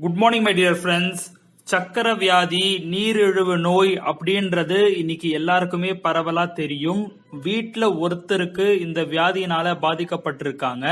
Good morning my dear friends சக்கர வியாதி நீரிழிவு நோய் அப்படின்றது இன்னைக்கு எல்லாருக்குமே பரவலா தெரியும். வீட்டில் ஒருத்தருக்கு இந்த வியாதியினால பாதிக்கப்பட்டிருக்காங்க.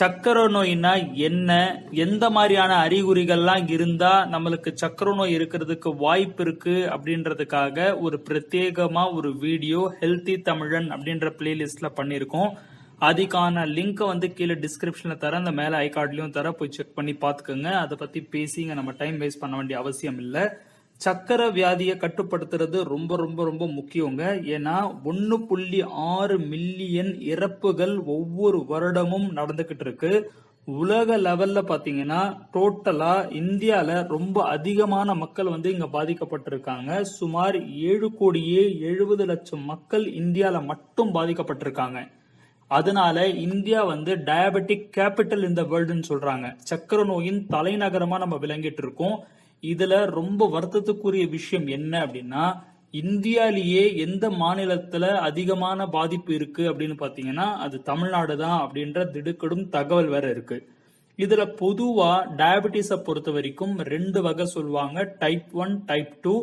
சக்கரை நோய்னா என்ன? எந்த மாதிரியான அறிகுறிகள்லாம் இருந்தா நம்மளுக்கு சக்கரை நோய் இருக்கிறதுக்கு வாய்ப்பு இருக்கு அப்படின்றதுக்காக ஒரு பிரத்யேகமா ஒரு வீடியோ ஹெல்த்தி தமிழன் அப்படின்ற பிளேலிஸ்ட்ல பண்ணியிருக்கோம். அதுக்கான லிங்க்கை வந்து கீழே டிஸ்கிரிப்ஷன்ல தரேன். அந்த மேல ஐ கார்ட்லயும் தர போய் செக் பண்ணி பாத்துக்கோங்க அதை பத்தி பேசிங்க. நம்ம டைம் வேஸ்ட் பண்ண வேண்டிய அவசியம் இல்ல. சக்கரை வியாதியை கட்டுப்படுத்துறது ரொம்ப ரொம்ப ரொம்ப முக்கியங்க. ஏன்னா ஒன்னு புள்ளி ஆறு மில்லியன் இறப்புகள் ஒவ்வொரு வருடமும் நடந்துகிட்டு இருக்கு. உலக லெவல்ல பாத்தீங்கன்னா டோட்டலா இந்தியால ரொம்ப அதிகமான மக்கள் வந்து இங்க பாதிக்கப்பட்டிருக்காங்க. சுமார் ஏழு கோடியே எழுபது லட்சம் மக்கள் இந்தியால மட்டும் பாதிக்கப்பட்டிருக்காங்க. அதனால இந்தியா வந்து டயபெட்டிக் கேபிட்டல் இந்த வேர்ல்டுன்னு சொல்றாங்க. சக்கர நோயின் தலைநகரமா நம்ம விளங்கிட்டு இருக்கோம். இதுல ரொம்ப வருத்தத்துக்குரிய விஷயம் என்ன அப்படின்னா இந்தியாலேயே எந்த மாநிலத்துல அதிகமான பாதிப்பு இருக்கு அப்படின்னு பாத்தீங்கன்னா அது தமிழ்நாடு தான் அப்படின்ற திடுக்கடும் தகவல் வேற இருக்கு. இதுல பொதுவா டயபெட்டிஸை பொறுத்த வரைக்கும் ரெண்டு வகை சொல்லுவாங்க. Type one type two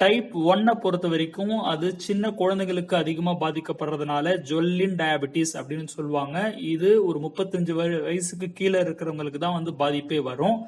type ஒன்னை பொறுத்த வரைக்கும் அது சின்ன குழந்தைகளுக்கு அதிகமாக பாதிக்கப்படுறதுனால ஜொல்லின் டயபிட்டிஸ் அப்படின்னு சொல்லுவாங்க. இது ஒரு முப்பத்தஞ்சு வயசுக்கு கீழே இருக்கிறவங்களுக்கு தான் வந்து பாதிப்பே வரும்.